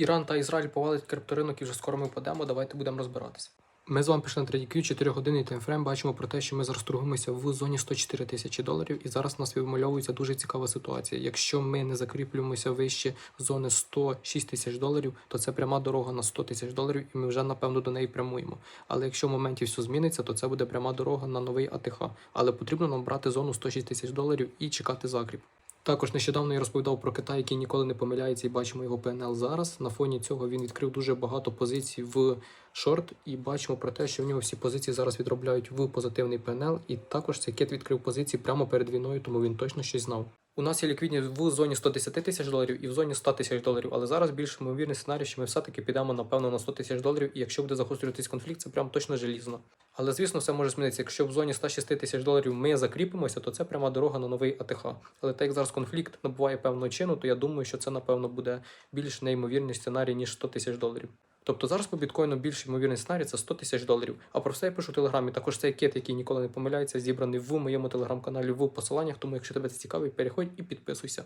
Іран та Ізраїль повалить крипторинок і вже скоро ми впадемо. Давайте будемо розбиратися. Ми з вами пішли на TradingView, 4 години таймфрейм. Бачимо про те, що ми зараз торгуємося в зоні 104 тисячі доларів, і зараз у нас вимальовується дуже цікава ситуація. Якщо ми не закріплюємося вище зони 106 тисяч доларів, то це пряма дорога на 100 тисяч доларів, і ми вже напевно до неї прямуємо. Але якщо в моменті все зміниться, то це буде пряма дорога на новий АТХ. Але потрібно нам брати зону 106 тисяч доларів і чекати закріп. Також нещодавно я розповідав про Китай, який ніколи не помиляється, і бачимо його ПНЛ зараз. На фоні цього він відкрив дуже багато позицій в шорт, і бачимо про те, що в нього всі позиції зараз відробляють в позитивний ПНЛ. І також цей кет відкрив позиції прямо перед війною, тому він точно щось знав. У нас є ліквідність в зоні 110 тисяч доларів і в зоні 100 тисяч доларів, але зараз більш ймовірний сценарій, що ми все-таки підемо напевно на 100 тисяч доларів, і якщо буде загострюватись конфлікт, це прям точно желізно. Але звісно, все може змінитися. Якщо в зоні 106 тисяч доларів ми закріпимося, то це пряма дорога на новий АТХ. Але так як зараз конфлікт набуває певного чину, то я думаю, що це напевно буде більш неймовірний сценарій, ніж 100 тисяч доларів. Тобто зараз по біткоїну більш ймовірний сценарій це 100 тисяч доларів. А про все я пишу в телеграмі. Також цей кет, який ніколи не помиляється, зібраний в моєму телеграм-каналі в посиланнях. Тому, якщо тебе це цікавить, переходь і підписуйся.